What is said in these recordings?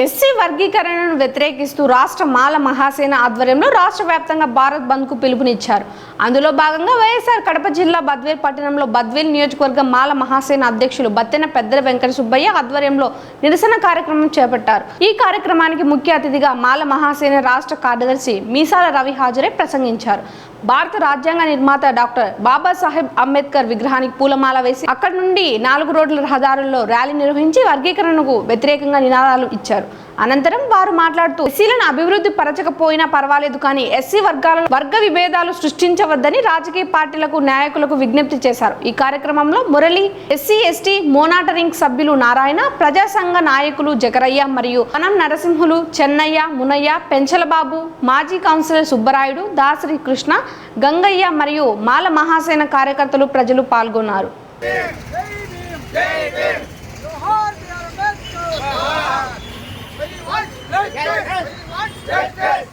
SC వర్గీకరణను వ్యతిరేకిస్తూ రాష్ట్ర మాల మహాసేన ఆధ్వర్యంలో రాష్ట్ర వ్యాప్తంగా భారత్ బంద్కు పిలుపునిచ్చారు. అందులో భాగంగా వైఎస్ఆర్ కడప జిల్లా బద్వేల్ పట్టణంలో బద్వేల్ నియోజకవర్గ మాల మహాసేన అధ్యక్షులు బత్తెన పెద్దల వెంకట సుబ్బయ్య ఆధ్వర్యంలో నిరసన కార్యక్రమం చేపట్టారు. ఈ కార్యక్రమానికి ముఖ్య అతిథిగా మాల మహాసేన రాష్ట్ర కార్యదర్శి మీసాల రవి హాజరై ప్రసంగించారు. భారత రాజ్యాంగ నిర్మాత డాక్టర్ బాబాసాహెబ్ అంబేద్కర్ విగ్రహానికి పూలమాల వేసి అక్కడి నుండి నాలుగు రోడ్ల రహదారుల్లో ర్యాలీ నిర్వహించి వర్గీకరణకు వ్యతిరేకంగా నినాదాలు ఇచ్చారు. అనంతరం వారు మాట్లాడుతూ ఎస్సీలను అభివృద్ధి పరచకపోయినా పర్వాలేదు కానీ ఎస్సీ వర్గాలను వర్గ విభేదాలు సృష్టించవద్దని రాజకీయ పార్టీలకు నాయకులకు విజ్ఞప్తి చేశారు. ఈ కార్యక్రమంలో మురళి ఎస్సీ ఎస్టీ మోనాటరింగ్ సభ్యులు నారాయణ ప్రజా సంఘ నాయకులు జగరయ్య మరియు వనం నరసింహులు చెన్నయ్య మునయ్య పెంచలబాబు మాజీ కౌన్సిలర్ సుబ్బరాయుడు దాసరి కృష్ణ గంగయ్య మరియు మాల మహాసేన కార్యకర్తలు ప్రజలు పాల్గొన్నారు. వాంట్ జస్టిస్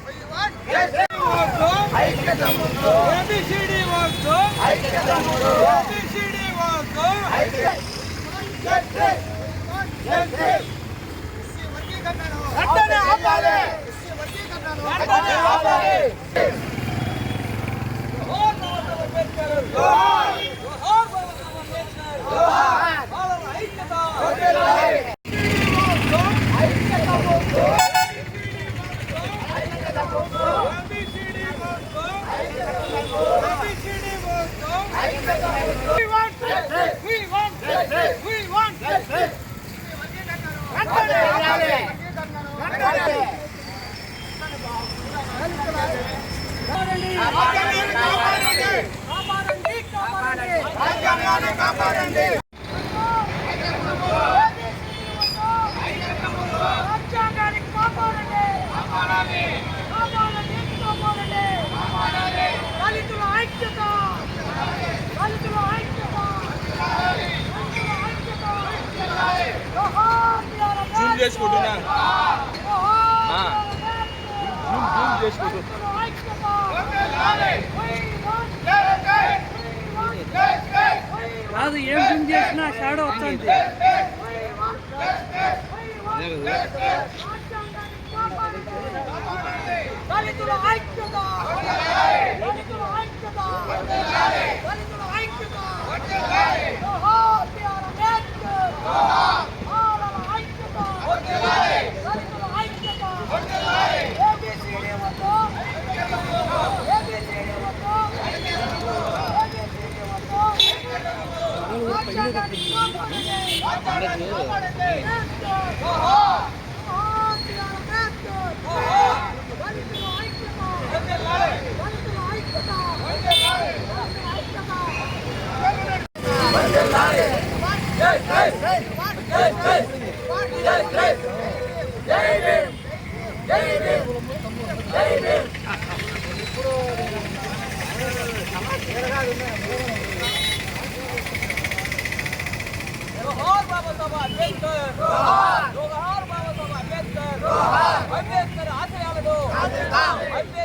దళితుల ఐక్యత. దళితుల ఐక్యత. జూమ్ చేసుకుంటున్నా. జూమ్ జూమ్ చేసుకుంటూ. దళితుల ఐక్యత. We want justice. We want justice. We want కాదు ఏం జూమ్ చేసినా షాడో వస్తుంది. దళితుల ఐక్యత! దళితుల ఐక్యత! దళితుల ఐక్యత! జోహార్ బిఆర్ అంబేద్కర్ మాలల ఐక్యత దళితుల ఐక్యత ఏబిసిడి వద్దు ఏబిసిడి వద్దు ఏబిసిడి వద్దు రాజ్యాంగాన్ని కాపాడండి రాజ్యాంగాన్ని కాపాడండి జోహార్ జోహార్ బిఆర్ అంబేద్కర్ దళితుల ఐక్యత దళితుల ఐక్యత దళితుల ఐక్యత జోహార్ బాబా సాహెబ్ అంబేద్కర్ ఆశయాలను అంబేద్కర్ ఆశయాలను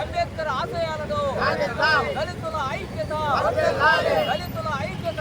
అంబేద్కర్ ఆశయాలను దళితుల ఐక్యత. దళితుల ఐక్యత.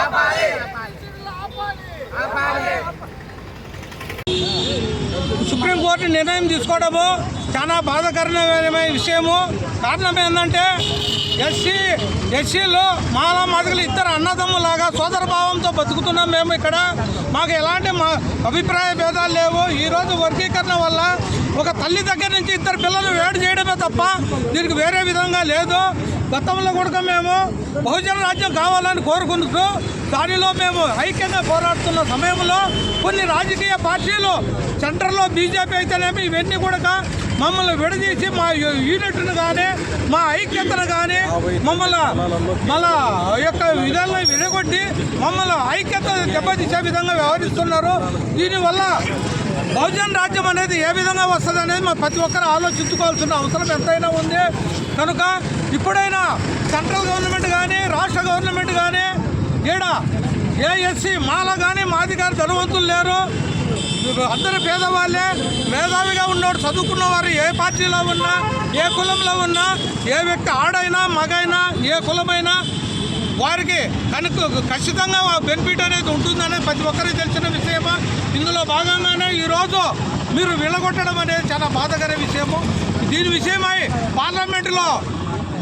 ఆపాలి ఆపాలి ఆపాలి సుప్రీంకోర్టు నిర్ణయం తీసుకోవడము చాలా బాధాకరమైన విషయము. కారణం ఏంటంటే ఎస్సీ ఎస్సీలు మాలా మాదిగలు ఇద్దరు అన్నదమ్ములాగా సోదర భావంతో బతుకుతున్నాం మేము ఇక్కడ. మాకు ఎలాంటి మా అభిప్రాయ భేదాలు లేవు. ఈరోజు వర్గీకరణ వల్ల ఒక తల్లి దగ్గర నుంచి ఇద్దరు పిల్లలు వేడి చేయడమే తప్ప దీనికి వేరే విధంగా లేదు. గతంలో కూడా మేము బహుజన రాజ్యం కావాలని కోరుకుంటూ దానిలో మేము ఐక్యంగా పోరాడుతున్న సమయంలో కొన్ని రాజకీయ పార్టీలు సెంటర్లో బీజేపీ అయితేనేమి ఇవన్నీ కూడా మమ్మల్ని విడదీసి మా యూనిట్ను కానీ మా ఐక్యతను కానీ మమ్మల్ని మళ్ళా యొక్క విధాలను విడగొట్టి మమ్మల్ని ఐక్యత దెబ్బతీసే విధంగా వ్యవహరిస్తున్నారు. దీనివల్ల బహుజన్ రాజ్యం అనేది ఏ విధంగా వస్తుంది అనేది మా ప్రతి ఒక్కరు ఆలోచించుకోవాల్సిన అవసరం ఎంతైనా ఉంది. కనుక ఇప్పుడైనా సెంట్రల్ గవర్నమెంట్ కానీ రాష్ట్ర గవర్నమెంట్ కానీ ఈడ ఏఎస్సి మాల కానీ మాది కానీ ధనవంతులు లేరు. అందరూ పేదవాళ్ళే మేధావిగా ఉన్నవాడు చదువుకున్న వారు ఏ పార్టీలో ఉన్నా ఏ కులంలో ఉన్నా ఏ వ్యక్తి ఆడైనా మగైనా ఏ కులమైనా వారికి కనుక ఖచ్చితంగా బెనిఫిట్ అనేది ఉంటుందనే ప్రతి ఒక్కరికి తెలిసిన విషయమా? ఇందులో భాగంగానే ఈరోజు మీరు విలగొట్టడం అనేది చాలా బాధకర విషయము. దీని విషయమై పార్లమెంటులో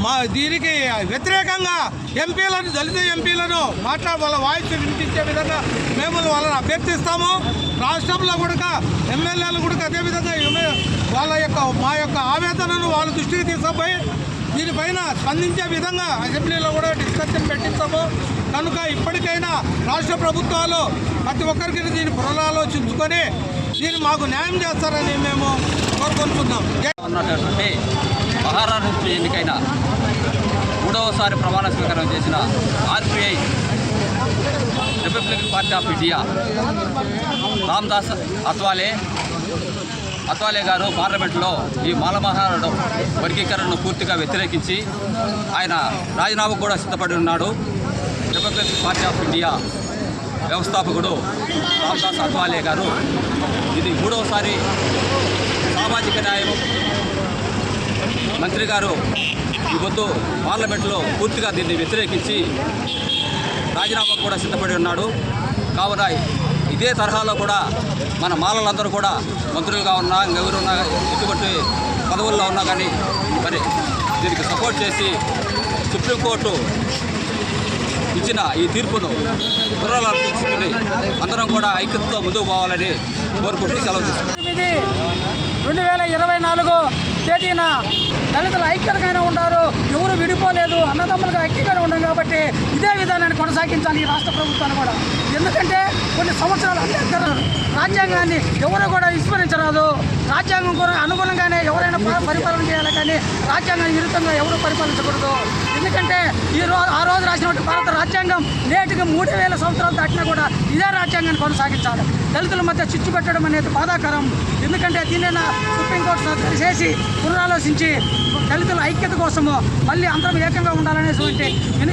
మా దీనికి వ్యతిరేకంగా ఎంపీలను దళిత ఎంపీలను మాట్లాడ వాళ్ళ వాయిస్ వినిపించే విధంగా మేము వాళ్ళని అభ్యర్థిస్తాము. రాష్ట్రంలో కూడా ఎమ్మెల్యేలు కూడా అదేవిధంగా వాళ్ళ యొక్క మా యొక్క ఆవేదనను వాళ్ళ దృష్టికి తీసుకుపోయి దీనిపైన స్పందించే విధంగా అసెంబ్లీలో కూడా డిస్కషన్ పెట్టిస్తాము. కనుక ఇప్పటికైనా రాష్ట్ర ప్రభుత్వాలు ప్రతి ఒక్కరికి దీన్ని పునరాలోచించుకొని దీన్ని మాకు న్యాయం చేస్తారని మేము కోరుకుంటున్నాం. జై ఉన్నటువంటి మహారాష్ట్ర నుంచి ఎన్నికైన మూడవసారి ప్రమాణ స్వీకారం చేసిన RBI Republic Party of India Ramdas Athawale Athawale గారు పార్లమెంట్లో ఈ మాలమహారాడు వర్గీకరణను పూర్తిగా వ్యతిరేకించి ఆయన రాజీనామా కూడా సిద్ధపడి ఉన్నాడు. డెమోక్రటిక్ పార్టీ ఆఫ్ ఇండియా వ్యవస్థాపకుడు రామ్దాస్ అత్వాలే గారు ఇది మూడవసారి సామాజిక న్యాయం మంత్రి గారు ఈ పొద్దు పార్లమెంట్లో పూర్తిగా దీన్ని వ్యతిరేకించి రాజీనామా కూడా సిద్ధపడి ఉన్నాడు. కావున ఇదే తరహాలో కూడా మన మాలలందరూ కూడా మంత్రులుగా ఉన్నా ఎవరున్నా ఎటువంటి పదవుల్లో ఉన్నా కానీ మరి దీనికి సపోర్ట్ చేసి సుప్రీంకోర్టు ఇచ్చిన ఈ తీర్పును పునరాలోచించుకుని అందరం కూడా ఐక్యతతో ముందుకు పోవాలని కోరుకుంటూ సెలవు తీసుకుంటాం రెండు వేల ఇరవై నాలుగు తేదీన దళితులు ఐక్యతగానే ఉన్నారు. ఎవరు విడిపోలేదు. అన్నదమ్ములుగా ఐక్యంగానే ఉన్నాం కాబట్టి ఇదే విధానాన్ని కొనసాగించాలి ఈ రాష్ట్ర ప్రభుత్వాన్ని కూడా. ఎందుకంటే కొన్ని సంవత్సరాలు అంబేద్కర్ రాజ్యాంగాన్ని ఎవరు కూడా విస్మరించరాదు. రాజ్యాంగం కూడా అనుగుణంగానే ఎవరైనా పరిపాలన చేయాలి కానీ రాజ్యాంగానికి విరుద్ధంగా ఎవరు పరిపాలించకూడదు. ఎందుకంటే ఈ రోజు ఆ రోజు రాసినటువంటి భారత రాజ్యాంగం నేటికి మూడు వేల సంవత్సరాలు దాటినా కూడా ఇదే రాజ్యాంగాన్ని కొనసాగించాలి. దళితుల మధ్య చిచ్చు పెట్టడం అనేది బాధాకరం. ఎందుకంటే దీనిని సుప్రీంకోర్టు చేసి పునరాలోచించి దళితుల ఐక్యత కోసము మళ్ళీ అందరం ఏకంగా ఉండాలనేటువంటి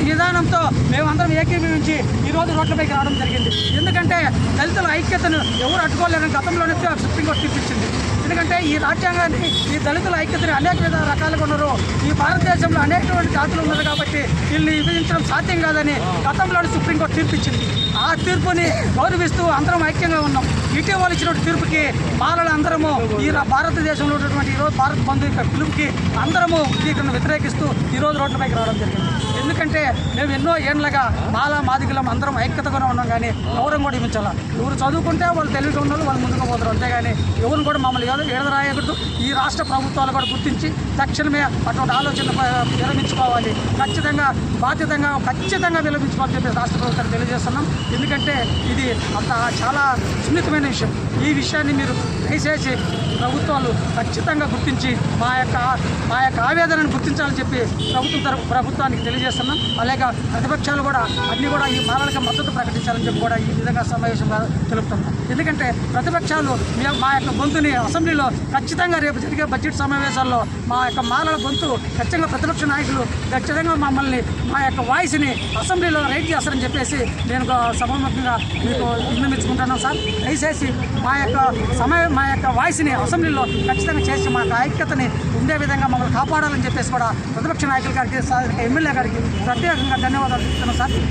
విధానంతో మేమందరం ఏకీభవించి ఈరోజు రోడ్లపైకి రావడం జరిగింది. ఎందుకంటే దళితుల ఐక్యతను ఎవరు అడ్డుకోలేరని గతంలోనే సుప్రీంకోర్టు తీర్పిచ్చింది. ఎందుకంటే ఈ రాజ్యాంగాన్ని ఈ దళితుల ఐక్యతని అనేక విధ రకాలుగా ఉన్నారు. ఈ భారతదేశంలో అనేకటువంటి జాతులు ఉన్నారు కాబట్టి వీళ్ళని విభజించడం సాధ్యం కాదని గతంలోనే సుప్రీంకోర్టు తీర్పించింది ఆ తీర్పుని గౌరవిస్తూ అందరం ఐక్యంగా ఉన్నాం. ఇటీవల ఇచ్చిన తీర్పుకి మాలలు అందరము ఈ భారతదేశంలో ఉన్నటువంటి ఈ రోజు భారత్ బంధు యొక్క పిలుపుకి అందరము దీన్ని వ్యతిరేకిస్తూ ఈరోజు రోడ్లపైకి రావడం జరిగింది. ఎందుకంటే మేము ఎన్నో ఏండ్లగా మాల మాదిగలం అందరం ఐక్యతగానే ఉన్నాం కానీ గౌరవం కూడా ఇవ్వించాల ఎవరు చదువుకుంటే వాళ్ళు తెలివిగా ఉన్న వాళ్ళు ముందుకు పోతారు. అంతేగాని ఎవరు కూడా మమ్మల్ని ఏదో ఏడదరాయకూడదు ఈ రాష్ట్ర ప్రభుత్వాలు కూడా గుర్తించి తక్షణమే అటువంటి ఆలోచన విరమించుకోవాలి. ఖచ్చితంగా బాధ్యతంగా ఖచ్చితంగా విరమించుకోవాలని చెప్పి రాష్ట్ర ప్రభుత్వాన్ని తెలియజేస్తున్నాం. ఎందుకంటే ఇది అంత చాలా సున్నితమైన విషయం. ఈ విషయాన్ని మీరు దయచేసి ప్రభుత్వాలు ఖచ్చితంగా గుర్తించి మా యొక్క మా యొక్క ఆవేదనను గుర్తించాలని చెప్పి ప్రభుత్వం తరపు ప్రభుత్వానికి తెలియజేస్తున్నాం. అలాగే ప్రతిపక్షాలు కూడా అన్నీ కూడా ఈ మాలలకు మద్దతు ప్రకటించాలని చెప్పి కూడా ఈ విధంగా సమావేశంగా తెలుపుతున్నాం. ఎందుకంటే ప్రతిపక్షాలు మా యొక్క గొంతుని అసెంబ్లీలో ఖచ్చితంగా రేపు జరిగే బడ్జెట్ సమావేశాల్లో మా యొక్క మాలల గొంతు ఖచ్చితంగా ప్రతిపక్ష నాయకులు ఖచ్చితంగా మమ్మల్ని మా యొక్క వాయిస్ని అసెంబ్లీలో రైట్ చేస్తారని చెప్పేసి నేను ఒక మీకు విన్నమించుకుంటున్నాను సార్. దయచేసి మా యొక్క సమయ మా యొక్క వాయిస్ని అసెంబ్లీలో ఖచ్చితంగా చేసి మా ఐక్యతని ఉండే విధంగా మమ్మల్ని కాపాడాలని చెప్పేసి కూడా ప్రతిపక్ష నాయకుల గారికి ఎమ్మెల్యే గారికి ప్రత్యేకంగా ధన్యవాదాలు చెప్తున్నాం సార్.